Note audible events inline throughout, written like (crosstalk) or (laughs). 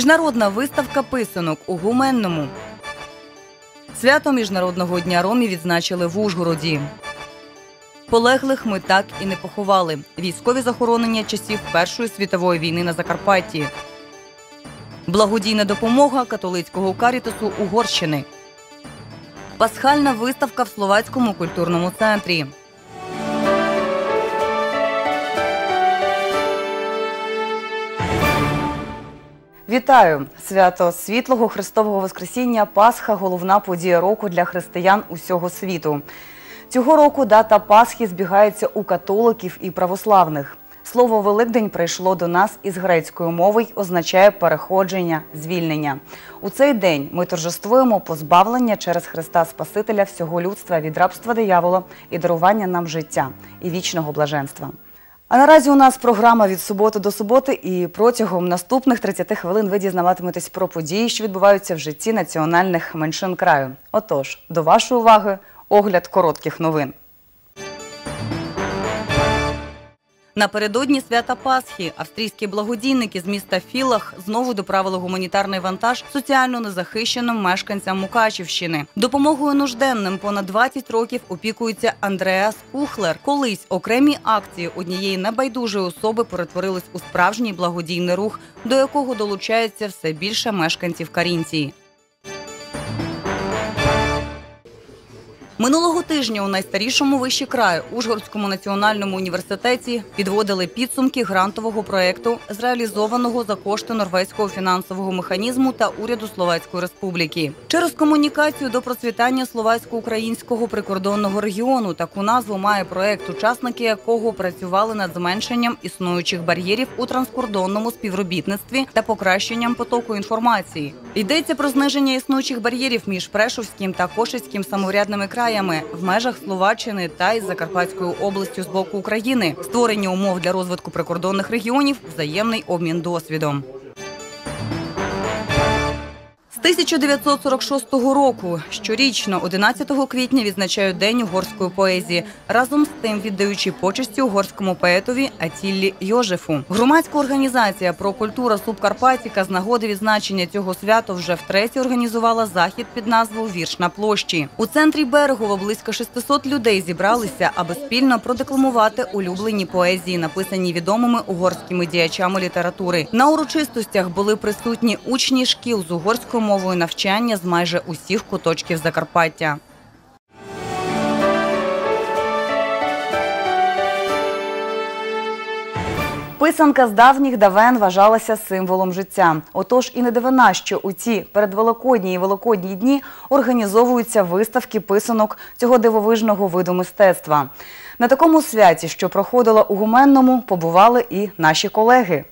Міжнародна виставка писанок у Гуменному. Свято Міжнародного дня ромів відзначили в Ужгороді. Полеглих ми так і не поховали. Військові захоронення часів Першої світової війни на Закарпатті. Благодійна допомога католицького карітасу Угорщини. Пасхальна виставка в Словацькому культурному центрі. Вітаю! Свято світлого Христового Воскресіння Пасха головна подія року для християн усього світу. Цього року дата Пасхи збігається у католиків і православних. Слово Великдень прийшло до нас із грецької мови й означає переходження, звільнення. У цей день ми торжествуємо позбавлення через Христа Спасителя всього людства від рабства диявола і дарування нам життя і вічного блаженства. А наразі у нас програма від суботи до суботи, і протягом наступних 30 хвилин ви дізнаватиметесь про події, що відбуваються в житті національних меншин краю. Отож, до вашої уваги огляд коротких новин. Напередодні свята Пасхи австрійські благодійники з міста Філах знову доправили гуманітарний вантаж соціально незахищеним мешканцям Мукачівщини. Допомогою нужденним понад 20 років опікується Андреас Кухлер. Колись окремі акції однієї небайдужої особи перетворились у справжній благодійний рух, до якого долучається все більше мешканців Карінції. Минулого тижня у найстарішому виші краю Ужгородському національному університеті підводили підсумки грантового проєкту, зреалізованого за кошти норвезького фінансового механізму та уряду Словацької республіки. Через комунікацію до процвітання словацько-українського прикордонного регіону таку назву має проєкт, учасники якого працювали над зменшенням існуючих бар'єрів у транскордонному співробітництві та покращенням потоку інформації. Йдеться про зниження існуючих бар'єрів між Прешовським та Кошицьким самоврядними краями в межах Словаччини та із Закарпатською областю з боку України, створення умов для розвитку прикордонних регіонів, взаємний обмін досвідом. З 1946 року щорічно, 11 квітня, відзначають День угорської поезії, разом з тим віддаючи почесті угорському поетові Атіллі Йожефу. Громадська організація про культура Субкарпатіка з нагоди відзначення цього свята вже втретє організувала захід під назвою Вірш на площі. У центрі Берегова близько 600 людей зібралися, аби спільно продекламувати улюблені поезії, написані відомими угорськими діячами літератури. На урочистостях були присутні учні шкіл з мовою навчання з майже усіх куточків Закарпаття. Писанка з давніх давен вважалася символом життя. Отож і не дивина, що у ці передвеликодні і великодні дні організовуються виставки писанок цього дивовижного виду мистецтва. На такому святі, що проходило у Гуменному, побували і наші колеги.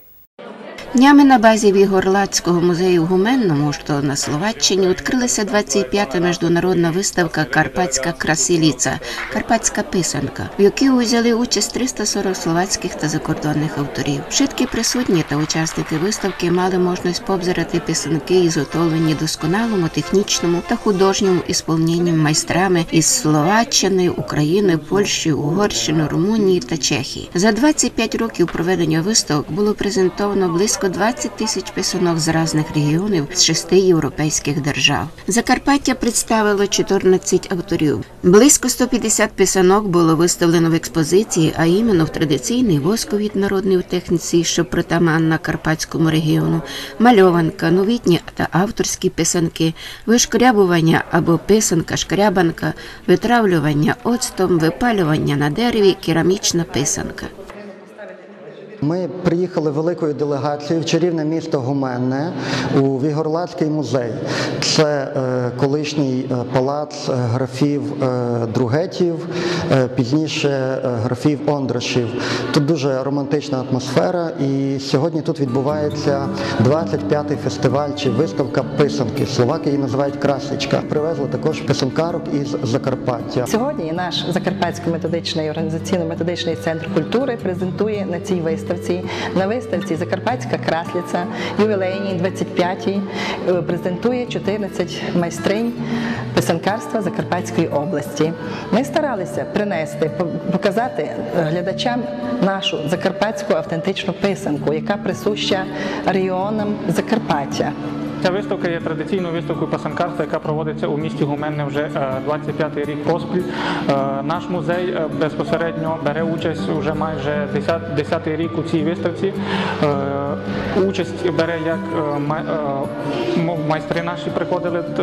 Днями на базі Вігорлацького музею в Гуменному, що на Словаччині, відкрилася 25-та міжнародна виставка Карпатська красиліця Карпатська писанка, в якій узяли участь 340 словацьких та закордонних авторів. Вшитки присутні та учасники виставки мали можливість побзирати писанки, ізготовлені досконалому технічному та художньому ісполненні майстрами із Словаччини, України, Польщі, Угорщини, Румунії та Чехії. За 25 років проведення виставок було презентовано близько близько 20 тисяч писанок з різних регіонів з шести європейських держав. Закарпаття представило 14 авторів. Близько 150 писанок було виставлено в експозиції, а іменно в традиційний восковід народний в техніці, що притаманна Карпатському регіону, мальованка, новітні та авторські писанки, вишкрябування або писанка, шкрябанка, витравлювання оцтом, випалювання на дереві, керамічна писанка. Ми приїхали великою делегацією в чарівне місто Гуменне у Вігорлацький музей. Це е, колишній е, палац е, графів Другетів, пізніше графів Ондрошів. Тут дуже романтична атмосфера, і сьогодні тут відбувається 25-й фестиваль чи виставка писанки. Словаки її називають красічка. Привезли також писанкарок із Закарпаття. Сьогодні наш Закарпатський методичний організаційно-методичний центр культури презентує на цій виставці виставці. На виставці Закарпатська Красліця ювілейній 25-й, е, презентує 14 майстринь писанкарства Закарпатської області. Ми старалися принести, показати е, глядачам нашу закарпатську автентичну писанку, яка присуща регіонам Закарпаття. Ця виставка є традиційною виставкою писанкарства, яка проводиться у місті Гуменне вже е, 25-й рік поспіль. Е, Наш музей е, безпосередньо бере участь вже майже 10 10-й рік у цій виставці. Е, Участь бере як е, е, майстри наші приходили е,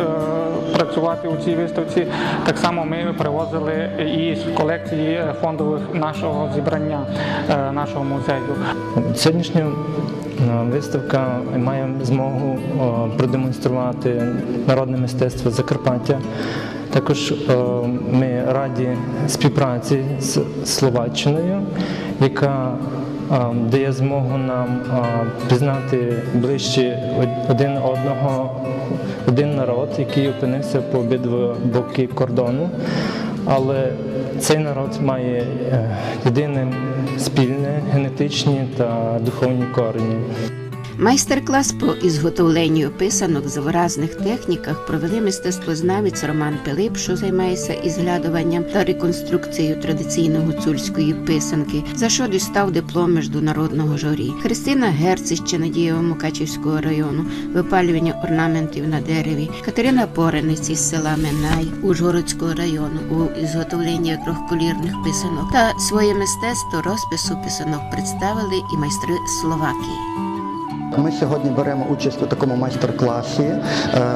працювати у цій виставці. Так само ми привозили і з колекції е, фондових нашого зібрання е, нашого музею. Сьогоднішня е, виставка має змогу продемонструвати народне мистецтво Закарпаття. Також ми раді співпраці з Словаччиною, яка дає змогу нам пізнати ближче один одного, один народ, який опинився по обидва боки кордону. Але цей народ має е, єдине спільне генетичні та духовні корені. Майстер-клас по ізготовленню писанок в виразних техніках провели мистецтвознавець Роман Пилип, що займається ізглядуванням та реконструкцією традиційно гуцульської писанки, за що дістав диплом міжнародного журі. Христина Герц із Чинадієва Мукачівського району, випалювання орнаментів на дереві, Катерина Поренець із села Минай Ужгородського району у ізготовленні трьохколірних писанок та своє мистецтво розпису писанок представили і майстри Словакії. Ми сьогодні беремо участь у такому майстер-класі. Е,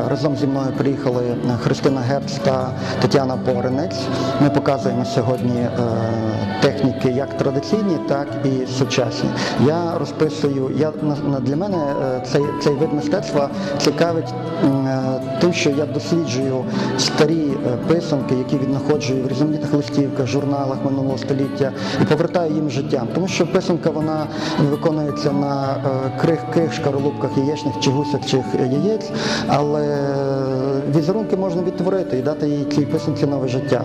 Разом зі мною приїхали Христина Герц та Тетяна Поринець. Ми показуємо сьогодні е, техніки як традиційні, так і сучасні. Я розписую, я, для мене е, цей, цей вид мистецтва цікавить е, тим, що я досліджую старі е, писанки, які віднаходжую в різноманітних листівках, журналах минулого століття і повертаю їм життям. Тому що писанка вона виконується на крихких шкаралупках яєчних чи гусях чи яєць, але візерунки можна відтворити і дати їй цій писанці нове життя.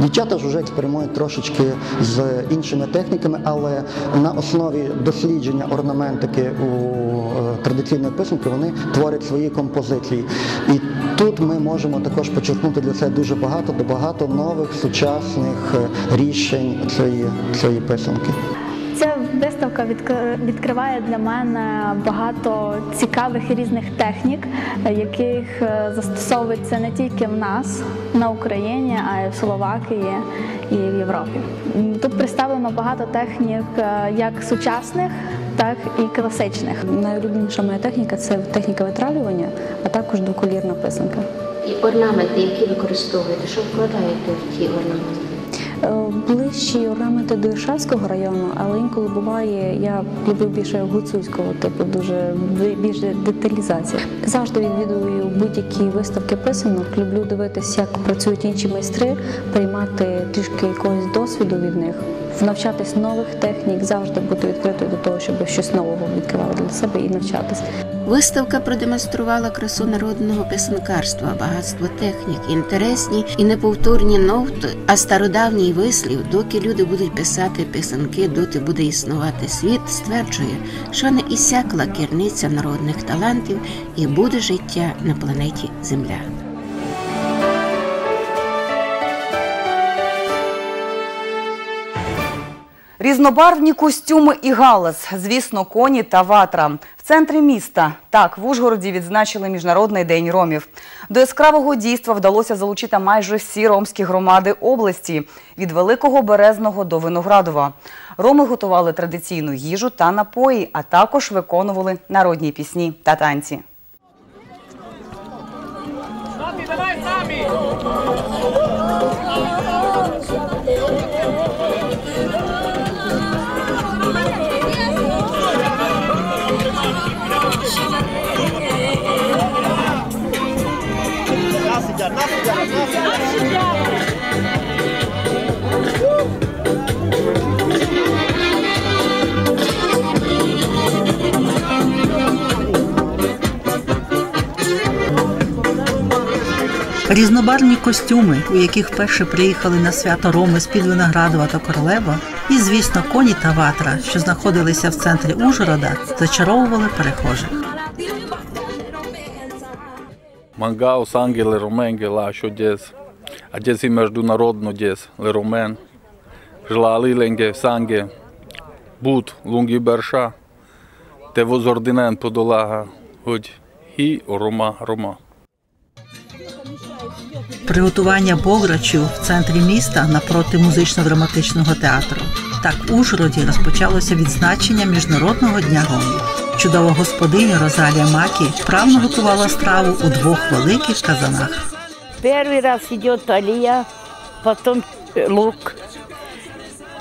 Дівчата ж вже експеримують трошечки з іншими техніками, але на основі дослідження орнаментики у е, традиційної писанки вони творять свої композиції. І тут ми можемо також почерпнути для себе дуже багато багато нових сучасних е, рішень цієї, цієї писанки. Виставка відкри- відкриває для мене багато цікавих і різних технік, яких е, застосовуються не тільки в нас на Україні, а й в Словакії і в Європі. Тут представлено багато технік е, як сучасних, так і класичних. Найулюбленіша моя техніка це техніка витралювання, а також двоколірна писанка. І орнаменти, які використовуєте, що вкладаєте в ті орнаменти? Ближчі орнаменти до Іршавського району, але інколи буває, я люблю більше гуцульського типу, дуже бі- більше деталізація. Завжди відвідую будь-які виставки писанок. Люблю дивитися, як працюють інші майстри, приймати трішки якогось досвіду від них, навчатись нових технік, завжди бути відкритою до того, щоб щось нового відкривати для себе і навчатись. Виставка продемонструвала красу народного писанкарства, багатство технік, інтересні і неповторні ноти, а стародавній вислів, доки люди будуть писати писанки, доти буде існувати світ, стверджує, що не ісякла керниця народних талантів і буде життя на планеті Земля. Різнобарвні костюми і галас, звісно, коні та ватра. В центрі міста так в Ужгороді відзначили міжнародний день ромів. До яскравого дійства вдалося залучити майже всі ромські громади області від Великого Березного до Виноградова. Роми готували традиційну їжу та напої, а також виконували народні пісні та танці. Різнобарвні костюми, у яких вперше приїхали на свято Роми з-під Виноградова та Королева, І, звісно, коні та ватра, що знаходилися в центрі Ужгорода, зачаровували перехожих. Мангал, санги, леромен, гелашо, дес. А дес и международно дес, леромен. Жлали ленге, санге. Бут, лунги берша. Те возординен подолага. Хоть хі, рома, рома Приготування бограчів в центрі міста напроти музично-драматичного театру. Так в Ужгороді розпочалося відзначення Міжнародного дня гомів. Чудова господиня Розалія Макі вправно готувала страву у двох великих казанах. Первый раз идет алия, потом лук,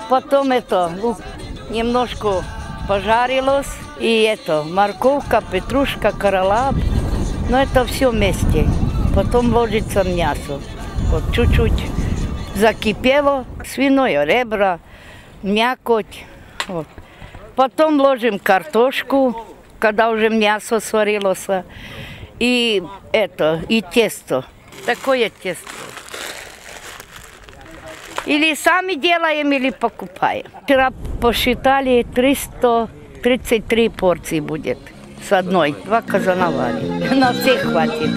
потом это лук немножко пожарилось, и это морковка, петрушка, королап, но это все вместе. Потом ложится мясо, вот чуть-чуть закипело, свиное ребра, мякоть. Вот. Потом ложим картошку, когда уже мясо сварилось, и это, и тесто. Такое тесто. Или сами делаем, или покупаем. Вчера посчитали 333 порции будет с одной. Два казана варим. (laughs) На всех хватит.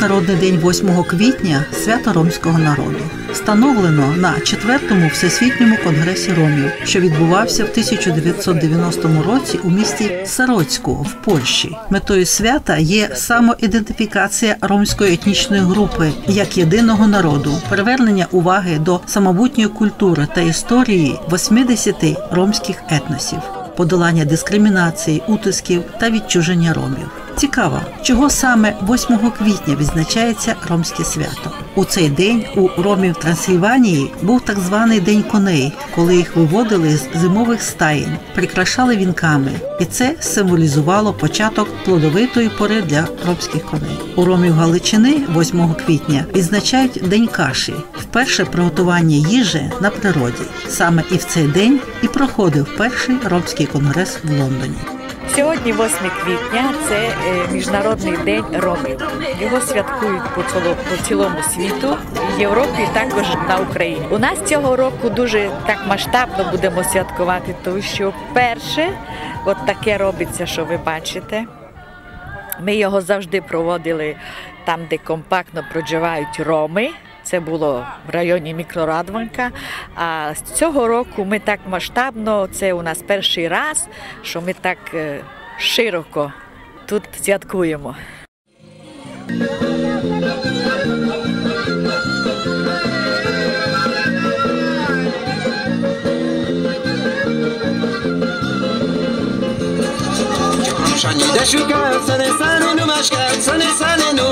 Міжнародний день 8 квітня свято ромського народу встановлено на четвертому всесвітньому конгресі ромів, що відбувався в 1990 році у місті Сароцьку в Польщі. Метою свята є самоідентифікація ромської етнічної групи як єдиного народу, привернення уваги до самобутньої культури та історії 80 ромських етносів, подолання дискримінації, утисків та відчуження ромів. Цікаво, чого саме 8 квітня відзначається ромське свято. У цей день у ромів Трансильванії був так званий день коней, коли їх виводили з зимових стаєнь, прикрашали вінками, і це символізувало початок плодовитої пори для ромських коней. У ромів Галичини 8 квітня відзначають день каші, вперше приготування їжі на природі. Саме і в цей день і проходив перший ромський конгрес в Лондоні. Сьогодні, 8 квітня, це е, міжнародний день ромів. Його святкують по цілому, світу, в Європі також на Україні. У нас цього року дуже так масштабно будемо святкувати, тому що перше, от таке робиться, що ви бачите. Ми його завжди проводили там, де компактно проживають роми. Це було в районі мікрорадванка. А з цього року ми так масштабно, це у нас перший раз, що ми так е, широко тут святкуємо. Shani da shuka sane sane no mashka sane sane no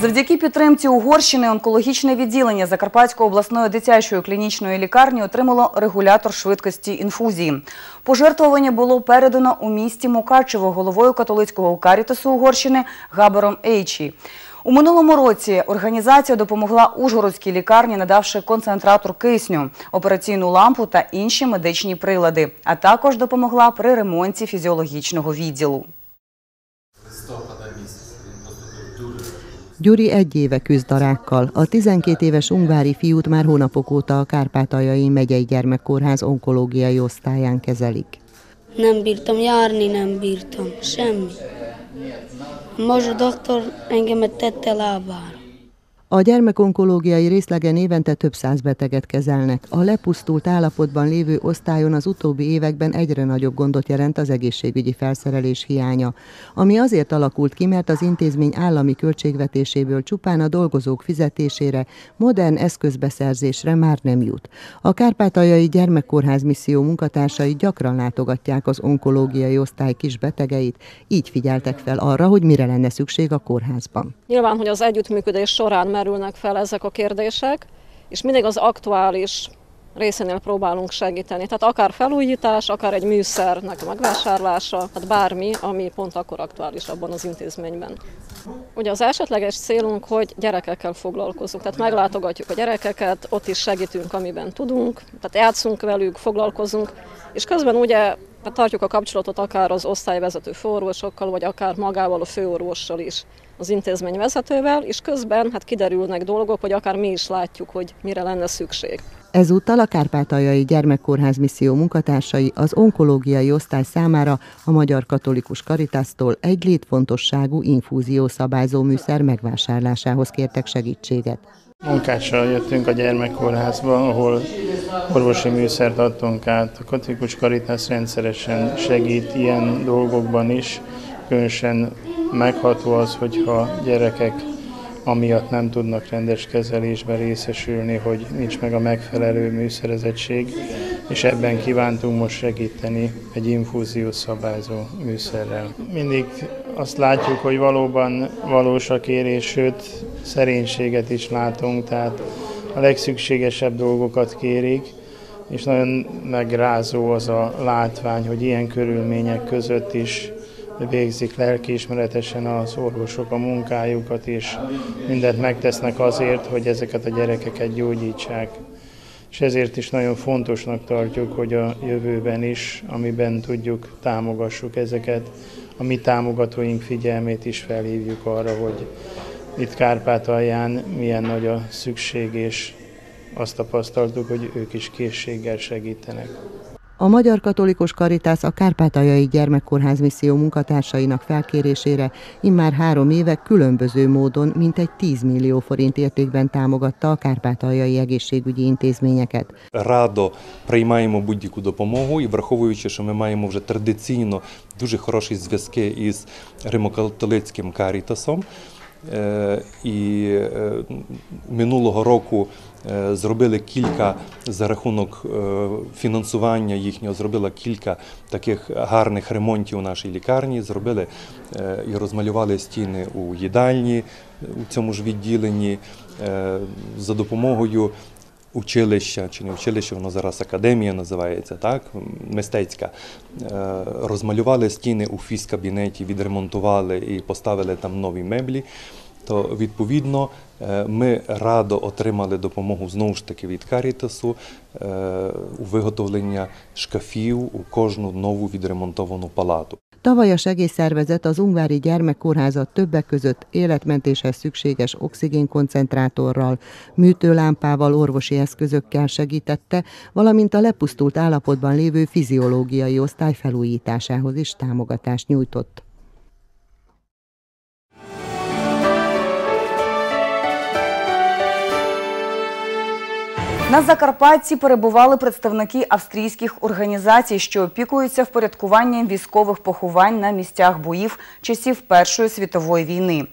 Завдяки підтримці Угорщини онкологічне відділення Закарпатської обласної дитячої клінічної лікарні отримало регулятор швидкості інфузії. Пожертвування було передано у місті Мукачево головою католицького карітасу Угорщини Габером Ейчі. У минулому році організація допомогла Ужгородській лікарні, надавши концентратор кисню, операційну лампу та інші медичні прилади, а також допомогла при ремонті фізіологічного відділу. Gyuri egy éve küzd a rákkal. A 12 éves ungvári fiút már hónapok óta a Kárpátaljai megyei gyermekkórház onkológiai osztályán kezelik. Nem bírtam járni, nem bírtam. Semmi. Most a doktor engemet tette lábára. A gyermekonkológiai részlegen évente több száz beteget kezelnek. A lepusztult állapotban lévő osztályon az utóbbi években egyre nagyobb gondot jelent az egészségügyi felszerelés hiánya, ami azért alakult ki, mert az intézmény állami költségvetéséből csupán a dolgozók fizetésére, modern eszközbeszerzésre már nem jut. A Kárpátaljai Gyermekkórház misszió munkatársai gyakran látogatják az onkológiai osztály kis betegeit, így figyeltek fel arra, hogy mire lenne szükség a kórházban. Nyilván, hogy az együttműködés során merülnek fel ezek a kérdések, és mindig az aktuális részénél próbálunk segíteni. Tehát akár felújítás, akár egy műszernek a megvásárlása, tehát bármi, ami pont akkor aktuális abban az intézményben. Ugye az esetleges célunk, hogy gyerekekkel foglalkozunk, tehát meglátogatjuk a gyerekeket, ott is segítünk, amiben tudunk, tehát játszunk velük, foglalkozunk, és közben ugye tartjuk a kapcsolatot akár az osztályvezető főorvosokkal, vagy akár magával a főorvossal is az intézmény vezetővel, és közben hát kiderülnek dolgok, hogy akár mi is látjuk, hogy mire lenne szükség. Ezúttal a Kárpátaljai Gyermekkórház misszió munkatársai az onkológiai osztály számára a Magyar Katolikus Karitásztól egy létfontosságú infúzió szabályzó műszer megvásárlásához kértek segítséget. Munkással jöttünk a gyermekkórházba, ahol orvosi műszert adtunk át. A Katolikus Karitász rendszeresen segít ilyen dolgokban is, különösen megható az, hogyha gyerekek amiatt nem tudnak rendes kezelésben részesülni, hogy nincs meg a megfelelő műszerezettség, és ebben kívántunk most segíteni egy infúziós szabályzó műszerrel. Mindig azt látjuk, hogy valóban valós a kérés, sőt szerénységet is látunk, tehát a legszükségesebb dolgokat kérik, és nagyon megrázó az a látvány, hogy ilyen körülmények között is végzik lelkiismeretesen az orvosok a munkájukat, és mindent megtesznek azért, hogy ezeket a gyerekeket gyógyítsák. És ezért is nagyon fontosnak tartjuk, hogy a jövőben is, amiben tudjuk, támogassuk ezeket, a mi támogatóink figyelmét is felhívjuk arra, hogy itt Kárpátalján milyen nagy a szükség, és azt tapasztaltuk, hogy ők is készséggel segítenek. A Magyar Katolikus Karitász a Kárpátaljai Gyermekkórház misszió munkatársainak felkérésére immár három éve különböző módon mintegy 10 millió forint értékben támogatta a kárpátaljai egészségügyi intézményeket. Радо приймаємо будь-яку допомогу і враховуючи, що ми маємо вже традиційно дуже хороші зв'язки із Римокатолицьким Карітасом, е, і е, минулого року е, зробили кілька за рахунок е, фінансування їхнього, зробила кілька таких гарних ремонтів у нашій лікарні. Зробили е, і розмалювали стіни у їдальні у цьому ж відділенні е, за допомогою. Училища чи не училище, воно зараз академія називається, так мистецька. Е, Розмалювали стіни у фізкабінеті, відремонтували і поставили там нові меблі. То відповідно е, ми радо отримали допомогу знову ж таки від Карітасу е, у виготовлення шкафів у kожну нову відремонтовану палату. Tavaly a segélyszervezet az Ungvári Gyermekkórházat többek között életmentéshez szükséges oxigénkoncentrátorral, műtőlámpával, orvosi eszközökkel segítette, valamint a lepusztult állapotban lévő fiziológiai osztály felújításához is támogatást nyújtott. На Закарпатті перебували представники австрійських організацій, що опікуються впорядкуванням військових поховань на місцях боїв часів Першої світової війни.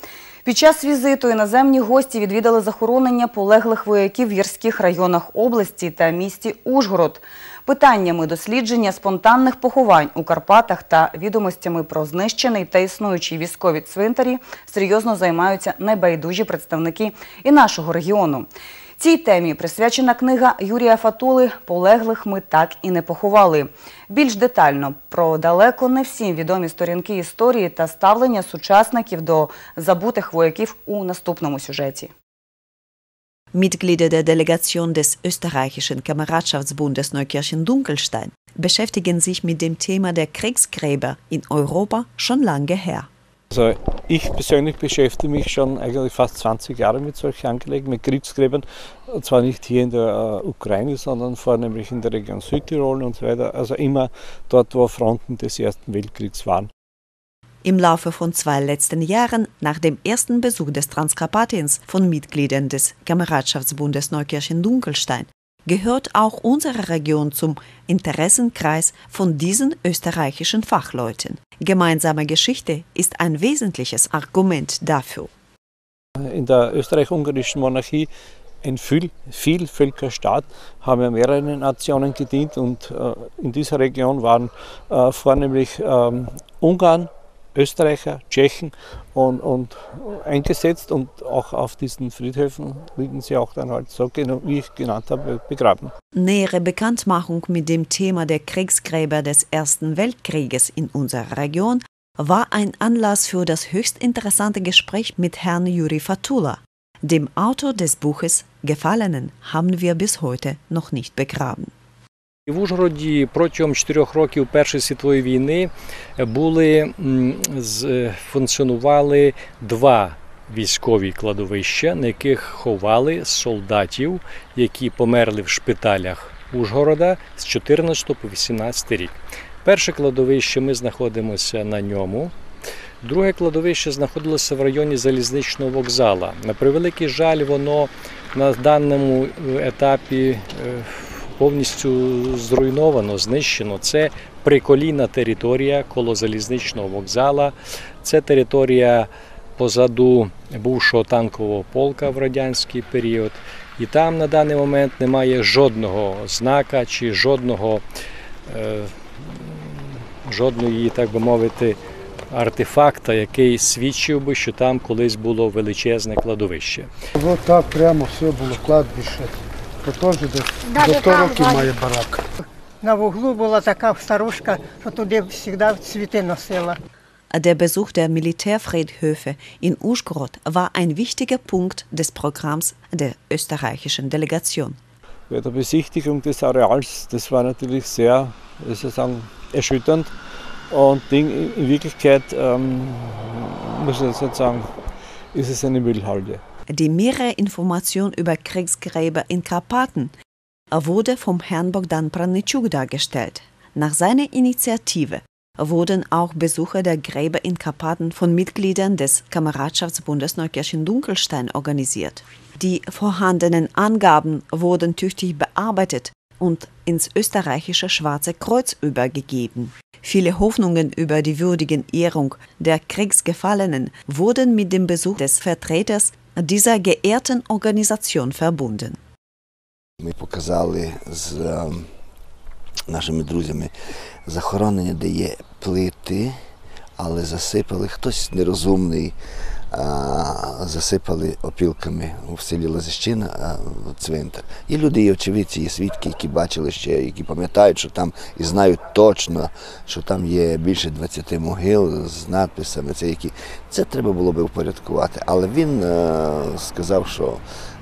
Під час візиту іноземні гості відвідали захоронення полеглих вояків в гірських районах області та місті Ужгород. Питаннями дослідження спонтанних поховань у Карпатах та відомостями про знищений та існуючий військові цвинтарі серйозно займаються найбайдужі представники і нашого регіону. Цій темі присвячена книга Юрія Фатули Полеглих ми так і не поховали. Більш детально про далеко не всім відомі сторінки історії та ставлення сучасників до забутих вояків у наступному сюжеті. Mitglieder der Delegation des österreichischen Kameradschaftsbundes Neukirchen-Dunkelstein beschäftigen sich mit dem Thema der Kriegsgräber in Europa schon lange her. Also ich persönlich beschäftige mich schon eigentlich fast 20 Jahre mit solchen Angelegenheiten, mit Kriegsgräbern. Zwar nicht hier in der äh, Ukraine, sondern vornehmlich in der Region Südtirol und so weiter. Also immer dort, wo Fronten des Ersten Weltkriegs waren. Im Laufe von zwei letzten Jahren, nach dem ersten Besuch des Transkarpatiens von Mitgliedern des Kameradschaftsbundes Neukirchen-Dunkelstein, gehört auch unsere Region zum Interessenkreis von diesen österreichischen Fachleuten. Gemeinsame Geschichte ist ein wesentliches Argument dafür. In der österreich-ungarischen Monarchie ein viel, Vielvölkerstaat haben ja mehrere Nationen gedient und äh, in dieser Region waren äh, vornehmlich ähm, Ungarn, Österreicher, Tschechen und, und eingesetzt und auch auf diesen Friedhöfen liegen sie auch dann halt so, wie ich genannt habe, begraben. Nähere Bekanntmachung mit dem Thema der Kriegsgräber des Ersten Weltkrieges in unserer Region war ein Anlass für das höchst interessante Gespräch mit Herrn Juri Fatula. Dem Autor des Buches Gefallenen haben wir bis heute noch nicht begraben. В Ужгороді протягом чотирьох років Першої світової війни були функціонували два військові кладовища, на яких ховали солдатів, які померли в шпиталях Ужгорода з 14 по 18 рік. Перше кладовище ми знаходимося на ньому. Друге кладовище знаходилося в районі залізничного вокзала. На превеликий жаль, воно на даному етапі повністю зруйновано, знищено. Це приколійна територія коло залізничного вокзала. Це територія позаду бувшого танкового полка в радянський період. І там на даний момент немає жодного знака чи жодного, е, жодної, так би мовити, артефакта, який свідчив би, що там колись було величезне кладовище. Ось так прямо все було кладбище. То теж десь до 100 років має барак. На вуглу була така старушка, що туди завжди цвіти носила. Der Besuch der Militärfriedhöfe in Uschgorod war ein wichtiger Punkt des Programms der österreichischen Delegation. Bei der Besichtigung des Areals, das war natürlich sehr, wie soll ich sagen, erschütternd. Und in Wirklichkeit, ähm, muss ich jetzt sagen, ist es eine Müllhalde. Die Mehrere-Information über Kriegsgräber in Karpaten wurde vom Herrn Bogdan Pranitschuk dargestellt. Nach seiner Initiative wurden auch Besuche der Gräber in Karpaten von Mitgliedern des Kameradschaftsbundes Neukirchen-Dunkelstein organisiert. Die vorhandenen Angaben wurden tüchtig bearbeitet und ins österreichische Schwarze Kreuz übergegeben. Viele Hoffnungen über die würdigen Ehrung der Kriegsgefallenen wurden mit dem Besuch des Vertreters dieser geehrten Organisation verbunden. Ми показали з нашими друзями захоронення, де є плити, але засипали хтось нерозумний, засипали опілками в селі Лазищина цвинтар. Є люди, є очевидці, є свідки, які бачили ще, які пам'ятають, що там і знають точно, що там є більше 20 могил з надписами. Це які це треба було би впорядкувати. Але він сказав, що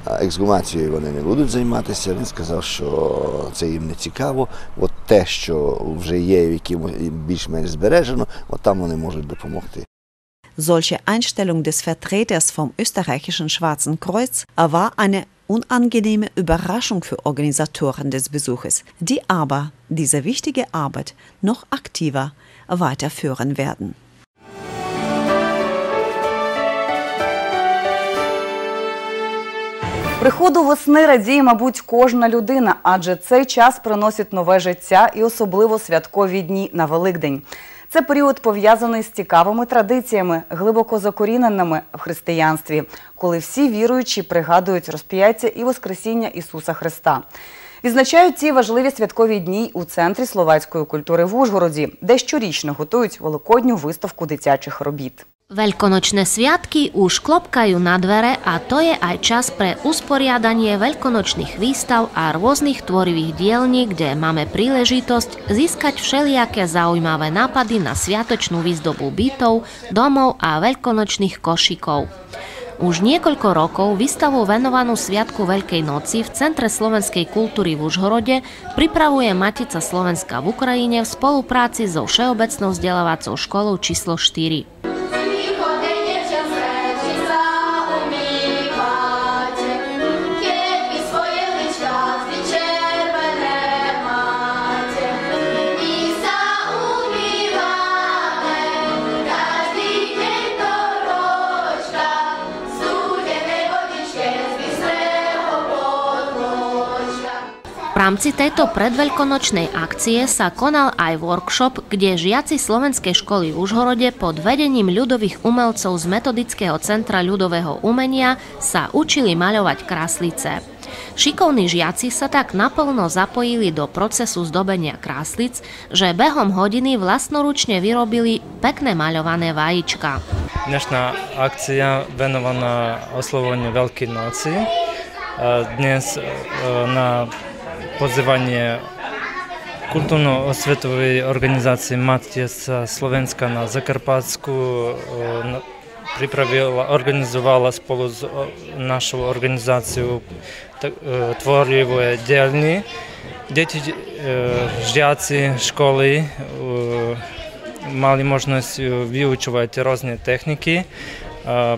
ексгумацією вони не будуть займатися. Він сказав, що це їм не цікаво. От те, що вже є, якому більш-менш збережено, от там вони можуть допомогти. Solche Einstellung des Vertreters vom österreichischen Schwarzen Kreuz war eine unangenehme Überraschung für Organisatoren des Besuches, die aber diese wichtige Arbeit noch aktiver weiterführen werden. Приходу весни радіє, мабуть, кожна людина, адже цей час приносить нове життя і особливо святкові дні на Великдень. Це період пов'язаний з цікавими традиціями, глибоко закоріненими в християнстві, коли всі віруючі пригадують розп'яття і Воскресіння Ісуса Христа. Відзначають ці важливі святкові дні у центрі словацької культури в Ужгороді, де щорічно готують великодню виставку дитячих робіт. Veľkonočné sviatky už klopkajú na dvere a to je aj čas pre usporiadanie veľkonočných výstav a rôznych tvorivých dielní, kde máme príležitosť získať všelijaké zaujímavé nápady na sviatočnú výzdobu bytov, domov a veľkonočných košikov. Už niekoľko rokov výstavu venovanú Sviatku Veľkej noci v Centre slovenskej kultúry v Užhorode pripravuje Matica Slovenska v Ukrajine v spolupráci so Všeobecnou vzdelávacou školou číslo 4. V rámci tejto predveľkonočnej akcie sa konal aj workshop, kde žiaci Slovenskej školy v Užhorode pod vedením ľudových umelcov z Metodického centra ľudového umenia sa učili maľovať kráslice. Šikovní žiaci sa tak naplno zapojili do procesu zdobenia kráslic, že behom hodiny vlastnoručne vyrobili pekné maľované vajíčka. Dnešná akcia venovaná oslovovaniu Veľkej noci. Dnes na pozývanie kultúrno-osvetovej organizácie Matiesa Slovenska na Zakarpatsku pripravila, organizovala spolu s našou organizáciou tvorivuje dielny. Deti, žiaci školy mali možnosť vyučovať rôzne techniky,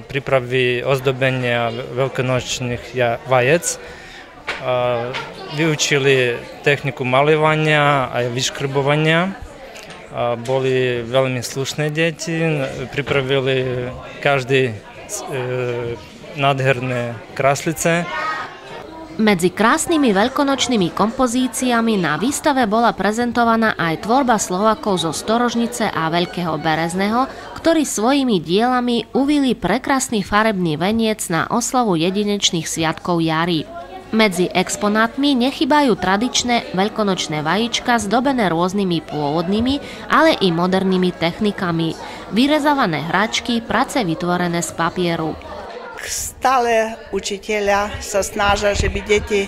prípravy ozdobenia veľkonočných vajec, vyučili techniku maľovania a vyškrbovania. Boli veľmi slušné deti, pripravili každý nádherné kráslice. Medzi krásnymi veľkonočnými kompozíciami na výstave bola prezentovaná aj tvorba Slovakov zo Storožnice a Veľkého Berezného, ktorí svojimi dielami uvili prekrásny farebný veniec na oslavu jedinečných sviatkov jary. Medzi exponátmi nechybajú tradičné veľkonočné vajíčka zdobené rôznymi pôvodnými, ale i modernými technikami, vyrezávané hračky, prace vytvorené z papieru. Stále učiteľia sa snažia, že by deti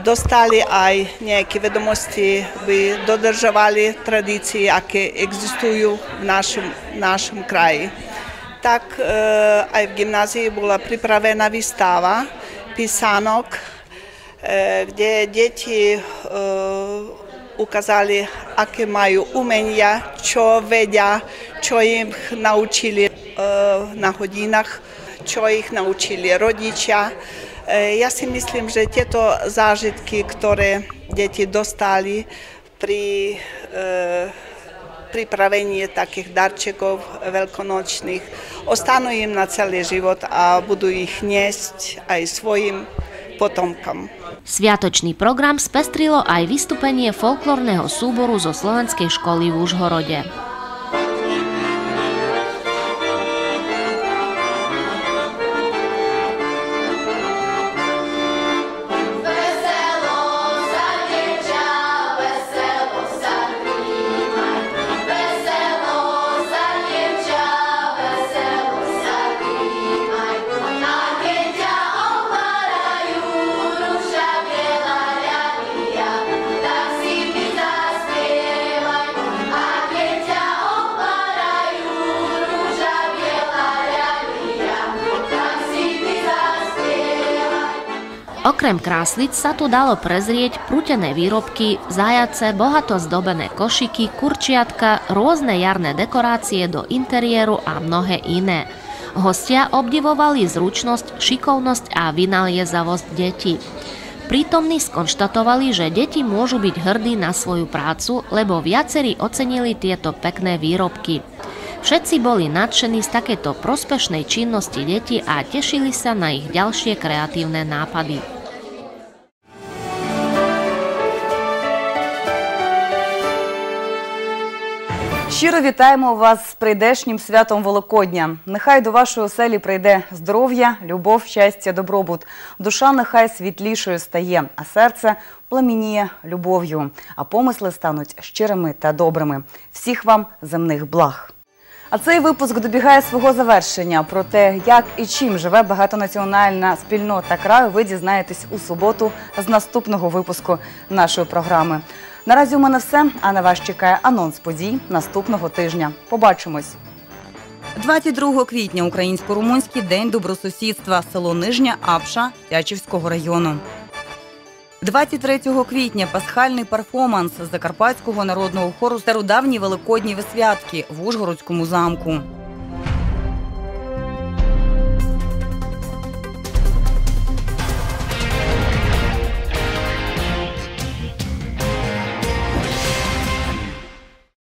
dostali aj nejaké vedomosti, by dodržovali tradície, aké existujú v našom, našom kraji. Tak aj v gymnázii bola pripravená výstava, písanok, kde deti ukázali, aké majú umenia, čo vedia, čo im naučili na hodinách, čo ich naučili rodičia. Ja si myslím, že tieto zážitky, ktoré deti dostali pri pripravenie takých darčekov veľkonočných. Ostanú im na celý život a budú ich niesť aj svojim potomkom. Sviatočný program spestrilo aj vystúpenie folklórneho súboru zo Slovenskej školy v Užhorode. Okrem kráslic sa tu dalo prezrieť prútené výrobky, zajace, bohato zdobené košiky, kurčiatka, rôzne jarné dekorácie do interiéru a mnohé iné. Hostia obdivovali zručnosť, šikovnosť a vynaliezavosť detí. Prítomní skonštatovali, že deti môžu byť hrdí na svoju prácu, lebo viacerí ocenili tieto pekné výrobky. Všetci boli nadšení z takéto prospešnej činnosti detí a tešili sa na ich ďalšie kreatívne nápady. Щиро вітаємо вас з прийдешнім святом Великодня. Нехай до вашої оселі прийде здоров'я, любов, щастя, добробут. Душа нехай світлішою стає, а серце пламініє любов'ю, а помисли стануть щирими та добрими. Всіх вам земних благ. А цей випуск добігає свого завершення. Про те, як і чим живе багатонаціональна спільнота краю, ви дізнаєтесь у суботу з наступного випуску нашої програми. Наразі у мене все, а на вас чекає анонс подій наступного тижня. Побачимось. 22 квітня українсько-румунський день добросусідства, село Нижня Апша Тячівського району. 23 квітня пасхальний перформанс Закарпатського народного хору стародавні великодні висвятки в Ужгородському замку.